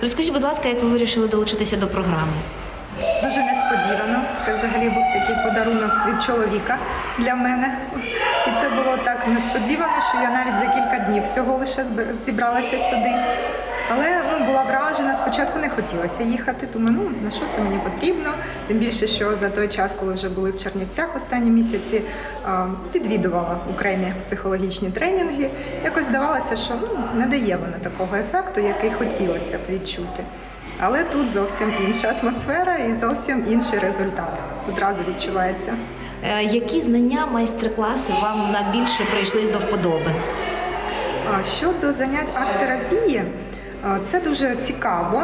Розкажіть, будь ласка, як ви вирішили долучитися до програми? Дуже несподівано. Це взагалі був такий подарунок від чоловіка для мене. І це було так несподівано, що я навіть за кілька днів всього лише зібралася сюди. Але ну, була вражена, спочатку не хотілося їхати. Думаю, ну на що це мені потрібно? Тим більше, що за той час, коли вже були в Чернівцях останні місяці, відвідувала окремі психологічні тренінги. Якось здавалося, що ну, не дає воно такого ефекту, який хотілося б відчути. Але тут зовсім інша атмосфера і зовсім інший результат. Одразу відчувається. Е, Які знання, майстер-класи вам найбільше прийшли до вподоби? Щодо занять арт-терапії, це дуже цікаво,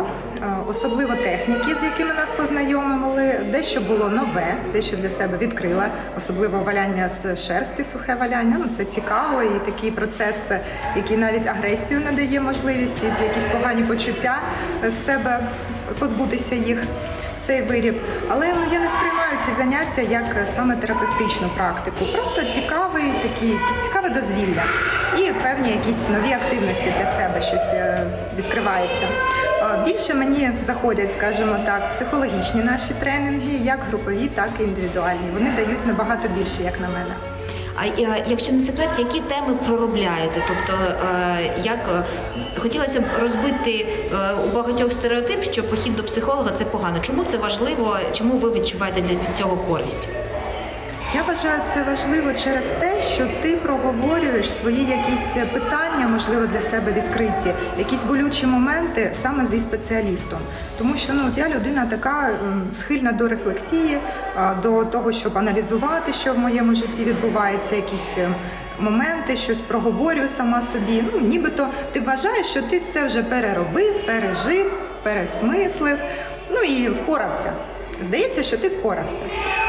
особливо техніки, з якими нас познайомили. Дещо було нове, дещо для себе відкрила, особливо валяння з шерсті, сухе валяння. Ну це цікаво, і такий процес, який навіть агресію надає можливість, і якісь погані почуття з себе позбутися їх. Цей виріб, але ну я не сприймаю ці заняття як е, саме терапевтичну практику. Просто цікавий такий цікаве дозвілля і певні якісь нові активності для себе щось е, відкривається. Більше мені заходять, скажімо так, психологічні наші тренінги, як групові, так і індивідуальні. Вони дають набагато більше, як на мене. А е, якщо не секрет, які теми проробляєте? Тобто, е, як е, хотілося б розбити е, у багатьох стереотип, що похід до психолога це погано. Чому це важливо? Чому ви відчуваєте для цього користь? Я вважаю це важливо через те, що ти проговорюєш свої якісь питання, можливо, для себе відкриті, якісь болючі моменти саме зі спеціалістом. Тому що ну я людина така ем, схильна до рефлексії, до того, щоб аналізувати, що в моєму житті відбувається, якісь. ем, Моменти, щось проговорюю сама собі. Ну, нібито ти вважаєш, що ти все вже переробив, пережив, пересмислив, ну і впорався. Здається, що ти впорався.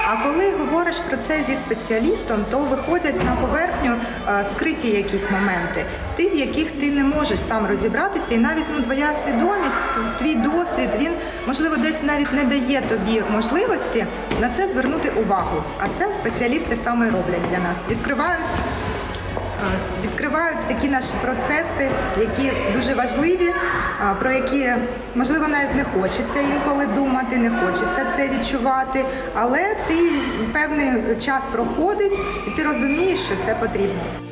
А коли говориш про це зі спеціалістом, то виходять на поверхню е, скриті якісь моменти, ти, в яких ти не можеш сам розібратися, і навіть ну, твоя свідомість, твій досвід, він можливо десь навіть не дає тобі можливості на це звернути увагу. А це спеціалісти саме роблять для нас. Відкривають відкривають такі наші процеси, які дуже важливі, про які можливо навіть не хочеться інколи думати, не хочеться це відчувати. Але ти певний час проходить, і ти розумієш, що це потрібно.